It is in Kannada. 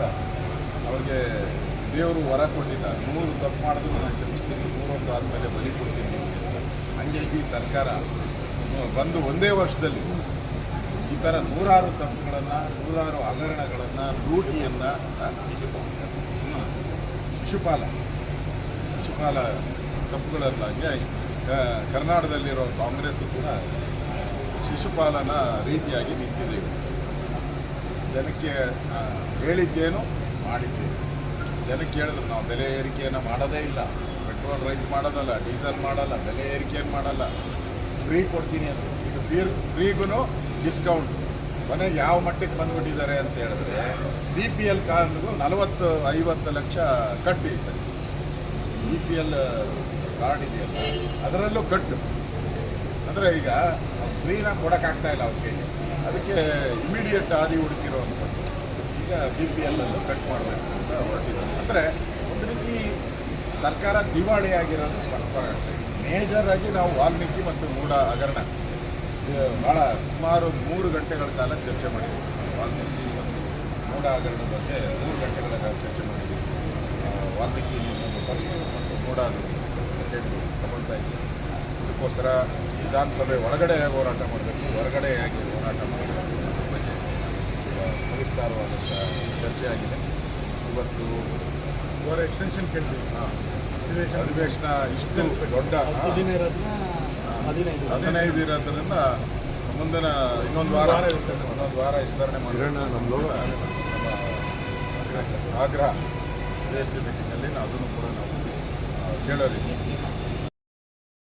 ಅವರಿಗೆ ಅವ್ರಿಗೆ ದೇವರು ವರ ಕೊಟ್ಟಿಲ್ಲ ನೂರು ತಪ್ಪು ಮಾಡಿದ್ರು, ನಾನು ಕ್ಷಮಿಸ್ತೀನಿ. ನೂರೊಂದು ಆದಮೇಲೆ ಬಲಿ ಕೊಡ್ತೀನಿ. ಹಂಗಾಗಿ ಸರ್ಕಾರ ಬಂದು ಒಂದೇ ವರ್ಷದಲ್ಲಿ ಈ ಥರ ನೂರಾರು ತಪ್ಪುಗಳನ್ನು, ನೂರಾರು ಹಗರಣಗಳನ್ನು, ಲೂಟಿಯನ್ನು ಶಿಶುಪಾಲ ಶಿಶುಪಾಲ ತಪ್ಪುಗಳಲ್ಲಾಗಿ ಕರ್ನಾಟಕದಲ್ಲಿರೋ ಕಾಂಗ್ರೆಸ್ ಕೂಡ ಶಿಶುಪಾಲನ ರೀತಿಯಾಗಿ ನಿಂತಿದೆ ಜನಕ್ಕೆ ಹೇಳಿದ್ದೇನು ಮಾಡಿದ್ದೇನು ಜನಕ್ಕೆ ಹೇಳಿದ್ರು ನಾವು ಬೆಲೆ ಏರಿಕೆಯನ್ನು ಮಾಡೋದೇ ಇಲ್ಲ. ಪೆಟ್ರೋಲ್ ರೈಸ್ ಮಾಡೋದಲ್ಲ ಡೀಸೆಲ್ ಮಾಡಲ್ಲ, ಬೆಲೆ ಏರಿಕೆಯನ್ನು ಮಾಡಲ್ಲ. ಫ್ರೀ ಕೊಡ್ತೀನಿ ಅಂತ. ಈಗ ಫ್ರೀ ಫ್ರೀಗೂ ಡಿಸ್ಕೌಂಟ್ ಮನೆ ಯಾವ ಮಟ್ಟಕ್ಕೆ ಬಂದುಬಿಟ್ಟಿದ್ದಾರೆ ಅಂತ ಹೇಳಿದ್ರೆ ಬಿ ಪಿ ಎಲ್ ಕಾರ್ಡ್ಗೂ ನಲವತ್ತು, ಐವತ್ತು ಲಕ್ಷ ಕಟ್ಟಿ sir. B P L card ಇದೆಯಲ್ಲ, ಅದರಲ್ಲೂ ಕಟ್ಟು. ಅಂದರೆ ಈಗ ಫ್ರೀನ ಕೊಡೋಕ್ಕಾಗ್ತಾ ಇಲ್ಲ ಅವ್ರ ಅದಕ್ಕೆ ಇಮಿಡಿಯೇಟ್ ಆದಿ ಹುಡುಕಿರೋವಂಥದ್ದು ಈಗ ಬಿ ಪಿ ಎಲ್ ಅನ್ನು ಕಟ್ ಮಾಡಬೇಕು ಅಂತ ಹೊರಟಿದ್ದಾರೆ. ಅಂದರೆ ಒಂದು ರೀತಿ ಸರ್ಕಾರ ದಿವಾಳಿ ಆಗಿರೋದು ಸ್ಪಷ್ಟವಾಗುತ್ತೆ ಮೇಜರ್ ಆಗಿ ನಾವು ವಾಲ್ಮೀಕಿ ಮತ್ತು ಮೂಡ ಹಗರಣ. ಭಾಳ ಸುಮಾರು ಮೂರು ಗಂಟೆಗಳ ಕಾಲ ಚರ್ಚೆ ಮಾಡಿದ್ದೀವಿ ವಾಲ್ಮೀಕಿ ಮತ್ತು ಮೂಡ ಹಗರಣದ ಬಗ್ಗೆ ಮೂರು ಗಂಟೆಗಳ ಕಾಲ ಚರ್ಚೆ ಮಾಡಿದ್ದೀವಿ ಆ, ವಾಲ್ಮೀಕಿ ಫಸ್ಟು ಮತ್ತು ಮೂಢ ಅದು ತಗೊಳ್ತಾ ಇದ್ದೀವಿ ಅದಕ್ಕೋಸ್ಕರ ವಿಧಾನಸಭೆ ಒಳಗಡೆ ಹೋರಾಟ ಮಾಡಬೇಕು ಹೊರಗಡೆ ಹೇಗೆ ಹೋರಾಟ ಮಾಡಬೇಕು ಅನ್ನೋದ್ರ ಬಗ್ಗೆ ಈಗ ಸವಿಸ್ತಾರವಾದಂಥ ಚರ್ಚೆ ಆಗಿದೆ ಇವತ್ತು ಅವರ ಎಕ್ಸ್ಟೆನ್ಷನ್ ಕೇಳ್ತೀವಿ ಹಾಂ ಅಧಿವೇಶನ ಅಧಿವೇಶನ ಇಷ್ಟು ದೊಡ್ಡ ಹದಿನೈದು ಹದಿನೈದು ಇರೋದ್ರಿಂದ ಮುಂದಿನ ಇನ್ನೊಂದು ವಾರ ವಾರ ವಿಸ್ತರಣೆ ಇನ್ನೊಂದು ವಾರ ವಿಸ್ತರಣೆ ಮಾಡೋಣ ನಮ್ಮ ಆಗ್ರಹ ಸಿ ಮೀಟಿಂಗಲ್ಲಿ ನಾವು ಅದನ್ನು ಕೂಡ ನಾವು ಆ, ಕೇಳೋರಿದ್ದೀವಿ